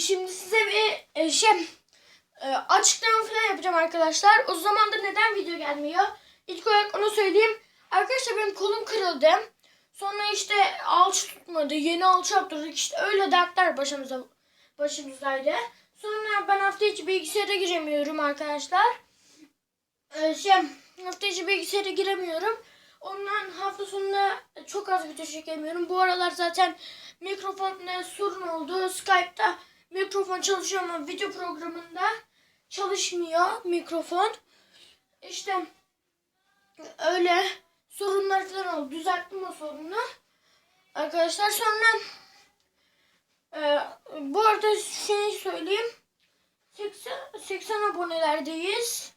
şimdi size bir e, şey e, açıklama falan yapacağım arkadaşlar. O zamandır neden video gelmiyor? İlk olarak onu söyleyeyim. Arkadaşlar benim kolum kırıldı. Sonra işte alçı tutmadı. Yeni alçı yaptırdık. İşte öyle dertler başımıza başımızdaydı. Sonra ben hafta içi bilgisayara giremiyorum arkadaşlar. Ee, şey hafta içi bilgisayara giremiyorum. Ondan hafta sonunda çok az video çekemiyorum. Bu aralar zaten mikrofonda sorun oldu. Skype'da mikrofon çalışıyor ama video programında çalışmıyor mikrofon. İşte öyle sorunlar falan oldu. Düzelttim o sorunu. Arkadaşlar sonra e, bu arada şey söyleyeyim. 80, 80 abonelerdeyiz.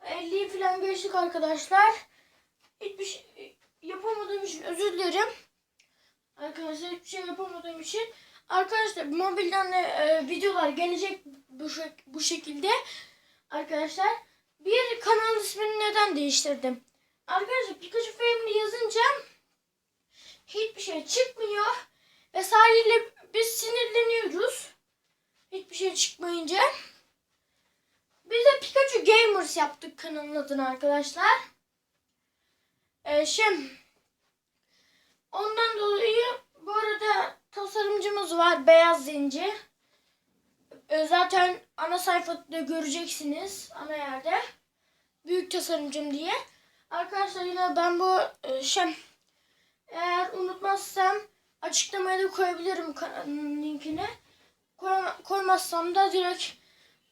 50'yi falan geçtik arkadaşlar. Hiçbir şey yapamadığım için özür dilerim. Arkadaşlar hiçbir şey yapamadığım için. Arkadaşlar mobilden de e, videolar gelecek bu, bu şekilde. Arkadaşlar bir kanal ismini neden değiştirdim? Arkadaşlar Pikachu Family yazınca hiçbir şey çıkmıyor. Ve sadece biz sinirleniyoruz. Hiçbir şey çıkmayınca. Biz de Pikachu Gamers yaptık kanalın adını arkadaşlar. Ee, şimdi ondan dolayı bu arada tasarımcımız var Beyaz Zenci. Ee, zaten ana sayfada göreceksiniz ana yerde. Büyük tasarımcım diye. Arkadaşlar yine ben bu e, şey eğer unutmazsam açıklamaya da koyabilirim kanalın linkini. Koy- koymazsam da direkt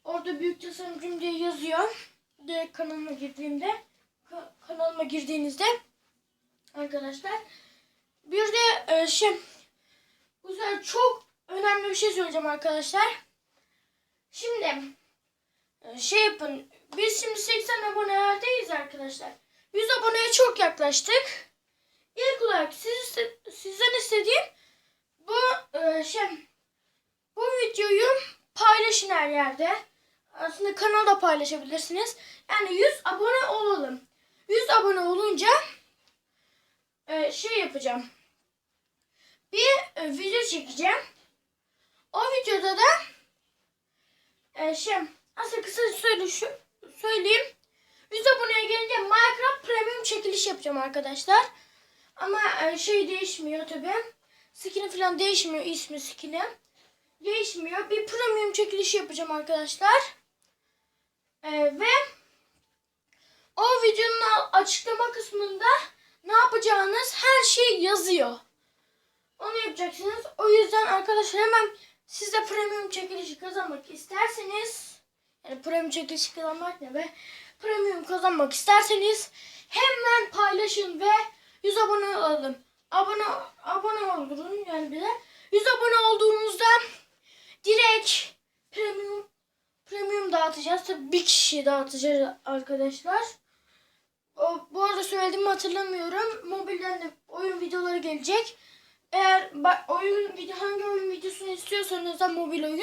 orada büyük tasarımcım diye yazıyor. Direkt kanalıma girdiğimde ka- kanalıma girdiğinizde arkadaşlar bir de e, şey sefer çok önemli bir şey söyleyeceğim arkadaşlar. Şimdi e, şey yapın. Biz şimdi 80 abonelerdeyiz arkadaşlar. 100 aboneye çok yaklaştık. İlk olarak siz, sizden istediğim bu e, şey bu videoyu paylaşın her yerde. Aslında kanalda paylaşabilirsiniz. Yani 100 abone olalım. 100 abone olunca e, şey yapacağım. Bir e, video çekeceğim. O videoda da e, şey aslında kısa söyle şu söyleyeyim. 100 aboneye gelince Minecraft Premium çekiliş yapacağım arkadaşlar. Ama e, şey değişmiyor tabi. Skin'i falan değişmiyor ismi skin'i. Değişmiyor. Bir premium çekiliş yapacağım arkadaşlar. E, ve o videonun açıklama kısmında ne yapacağınız her şey yazıyor. Onu yapacaksınız. O yüzden arkadaşlar hemen siz de premium çekilişi kazanmak isterseniz yani premium çekilişi kazanmak ne be? Premium kazanmak isterseniz hemen paylaşın ve 100 abone olalım. Abone abone olun yani bize. 100 abone olduğunuzda direkt premium premium dağıtacağız. Tabii bir kişiye dağıtacağız arkadaşlar. O, bu arada söylediğimi hatırlamıyorum. Mobilden de oyun videoları gelecek. Eğer oyun video hangi oyun videosunu istiyorsanız da mobil oyun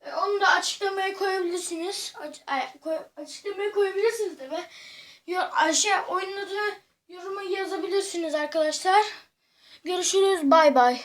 e, onu da açıklamaya koyabilirsiniz. Aç, ay, koy, açıklamaya koyabilirsiniz de ve aşağı oyunun adını yoruma yazabilirsiniz arkadaşlar. Görüşürüz. Bay bay.